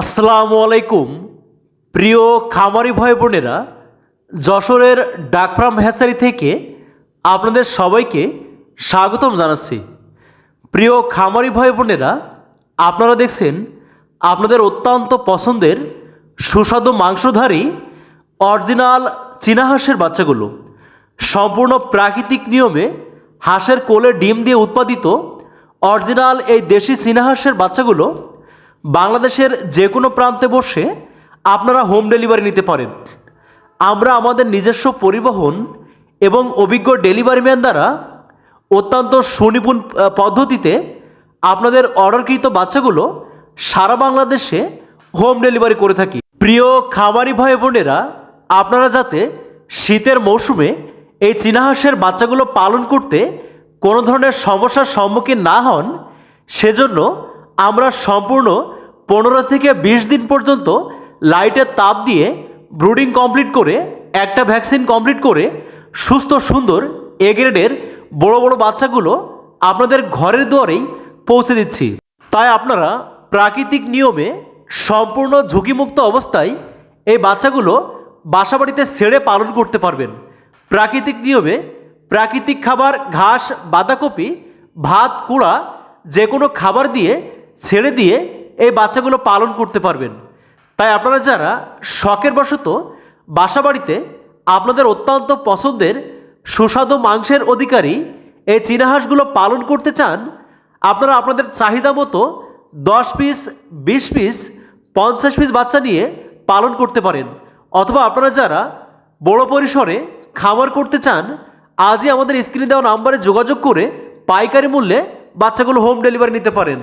আসসালামু আলাইকুম, প্রিয় খামারি ভাই বোনেরা, যশোরের ডাকফ্রাম হ্যাচারি থেকে আপনাদের সবাইকে স্বাগতম জানাচ্ছি। প্রিয় খামারি ভাই বোনেরা, আপনারা দেখছেন আপনাদের অত্যন্ত পছন্দের সুস্বাদু মাংসধারী অরিজিনাল চীনা হাঁসের বাচ্চাগুলো। সম্পূর্ণ প্রাকৃতিক নিয়মে হাঁসের কোলে ডিম দিয়ে উৎপাদিত অরিজিনাল এই দেশি চীনা হাঁসের বাচ্চাগুলো বাংলাদেশের যে কোনো প্রান্তে বসে আপনারা হোম ডেলিভারি নিতে পারেন। আমরা আমাদের নিজস্ব পরিবহন এবং অভিজ্ঞ ডেলিভারি ম্যান দ্বারা অত্যন্ত সুনিপুণ পদ্ধতিতে আপনাদের অর্ডারকৃত বাচ্চাগুলো সারা বাংলাদেশে হোম ডেলিভারি করে থাকি। প্রিয় খামারি ভাই বোনেরা, আপনারা যাতে শীতের মৌসুমে এই চীনা হাঁসের বাচ্চাগুলো পালন করতে কোনো ধরনের সমস্যার সম্মুখীন না হন, সেজন্য আমরা সম্পূর্ণ পনেরো থেকে বিশ দিন পর্যন্ত লাইটের তাপ দিয়ে ব্রুডিং কমপ্লিট করে, একটা ভ্যাকসিন কমপ্লিট করে সুস্থ, সুন্দর এ গ্রেডের বড় বড় বাচ্চাগুলো আপনাদের ঘরের দুয়ারেই পৌঁছে দিচ্ছি। তাই আপনারা প্রাকৃতিক নিয়মে সম্পূর্ণ ঝুঁকিমুক্ত অবস্থায় এই বাচ্চাগুলো বাসাবাড়িতে ছেড়ে পালন করতে পারবেন। প্রাকৃতিক নিয়মে প্রাকৃতিক খাবার, ঘাস, বাঁধাকপি, ভাত, কুড়া যে কোনো খাবার দিয়ে ছেড়ে দিয়ে এই বাচ্চাগুলো পালন করতে পারবেন। তাই আপনারা যারা শখের বশত বাসাবাড়িতে আপনাদের অত্যন্ত পছন্দের সুস্বাদু মাংসের অধিকারী এই চীনা হাঁসগুলো পালন করতে চান, আপনারা আপনাদের চাহিদা মতো দশ পিস, বিশ পিস, পঞ্চাশ পিস বাচ্চা নিয়ে পালন করতে পারেন। অথবা আপনারা যারা বড় পরিসরে খামার করতে চান, আজই আমাদের স্ক্রিনে দেওয়া নাম্বারে যোগাযোগ করে পাইকারি মূল্যে বাচ্চাগুলো হোম ডেলিভারি নিতে পারেন।